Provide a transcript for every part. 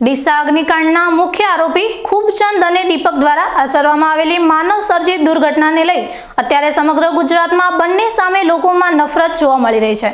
ડીસા અગ્નિકાંડના મુખ્ય આરોપી ખૂબચંદ અને દીપક દ્વારા આચરવામાં આવેલી માનવ સર્જિત દુર્ઘટનાને લઈ અત્યારે સમગ્ર ગુજરાતમાં બંને સામે લોકોમાં નફરત જોવા મળી રહી છે.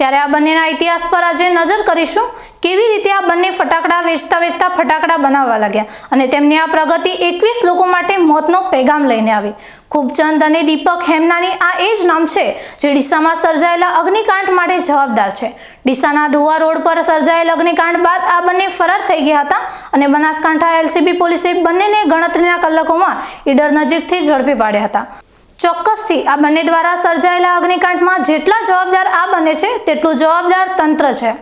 ત્યારે આ બંનેના ઇતિહાસ પર આજે નજર કરીશું કેવી રીતે આ બંને ફટાકડા વેચતા વેચતા ફટાકડા બનાવવા લાગ્યા અને તેમની આ પ્રગતિ એકવીસ લોકો માટે મોતનો પેગામ લઈને આવી. ખૂબચંદ અને દીપક હેમનાની આ એ જ નામ છે જે ડીસામાં સર્જાયેલા અગ્નિકાંડ માટે જવાબદાર છે. ડીસાના ધુવા રોડ પર સર્જાયેલ અગ્નિકાંડ બાદ આ બંને ફરાર થઈ ગયા હતા અને બનાસકાંઠા એલસીબી પોલીસે બંનેને ગણતરીના કલાકોમાં ઈડર નજીકથી ઝડપી પાડ્યા હતા. ચોક્કસથી આ બંને દ્વારા સર્જાયેલા અગ્નિકાંડમાં જેટલા જવાબદાર આ બંને છે, તેટલું જવાબદાર તંત્ર છે.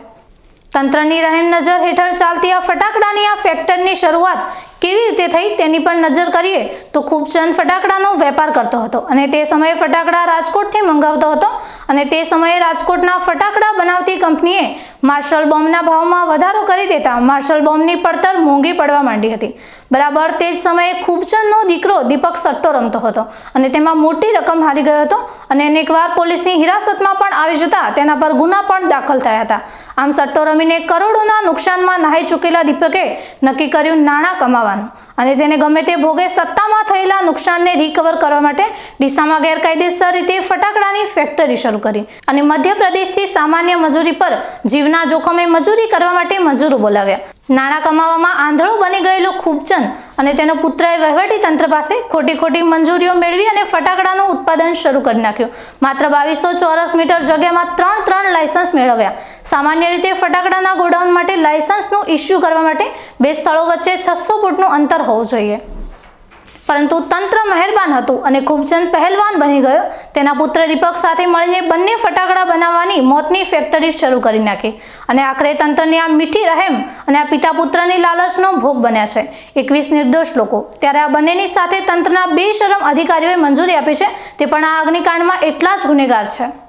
તંત્રની રહેમ નજર હેઠળ ચાલતી આ ફટાકડાની આ ફેક્ટરની શરૂઆત કેવી રીતે થઈ તેની પણ નજર કરીએ તો ખૂબચંદ ફટાકડાનો વેપાર કરતો હતો અને તે સમયે ફટાકડા રાજકોટથી મંગાવતો હતો અને તે સમયે રાજકોટના ફટાકડા બનાવતી કંપનીએ માર્શલ બોમ્બના ભાવમાં વધારો કરી દેતા માર્શલ બોમ્બની પડતર મોંઘી પડવા માંડી હતી. બરાબર તે જ સમયે ખૂબચંદનો દીકરો દીપક સટ્ટો રમતો હતો અને તેમાં મોટી રકમ હારી ગયો હતો અને અનેકવાર પોલીસની હિરાસતમાં પણ આવી જતા તેના પર ગુના પણ દાખલ થયા હતા. આમ સટ્ટો રમીને કરોડોના નુકસાનમાં નહાઈ ચૂકેલા દીપકે નક્કી કર્યું નાણાં કમાવાનું અને તેને ગમે તે ભોગે સત્તામાં થયેલા નુકસાનને રિકવર કરવા માટે ડીસામાં ગેરકાયદેસર રીતે ફટાકડાની ફેક્ટરી શરૂ કરી. અને મધ્યપ્રદેશથી સામાન્ય મજૂરી પર જીવના જોખમે મજૂરી કરવા માટે મજૂરો બોલાવ્યા. નાણાં કમાવામાં આંધળો બની ગયેલો ખૂબચંદ અને તેનો પુત્રએ વહીવટી તંત્ર પાસે ખોટી ખોટી મંજૂરીઓ મેળવી અને ફટાકડાનું ઉત્પાદન શરૂ કરી નાખ્યું. માત્ર બાવીસો ચોરસ મીટર જગ્યામાં ત્રણ ત્રણ લાયસન્સ મેળવ્યા. સામાન્ય રીતે ફટાકડાના ગોડાઉન માટે લાયસન્સનું ઇસ્યુ કરવા માટે બે સ્થળો વચ્ચે છસો ફૂટનું અંતર હોવું જોઈએ. પરંતુ તંત્ર મહેરબાન હતું અને ખૂબચંદ પહેલવાન બની ગયો. તેના પુત્ર દીપક સાથે મળીને બંને ફટાકડા બનાવવાની મોતની ફેક્ટરી શરૂ કરી નાખી. અને આખરે તંત્રની આ મીઠી રહેમ અને આ પિતા પુત્રની લાલચનો ભોગ બન્યા છે. એકવીસ નિર્દોષ લોકો. ત્યારે આ બંનેની સાથે તંત્રના બે શરમ અધિકારીઓએ મંજૂરી આપી છે. તે પણ આ અગ્નિકાંડમાં એટલા જ ગુનેગાર છે.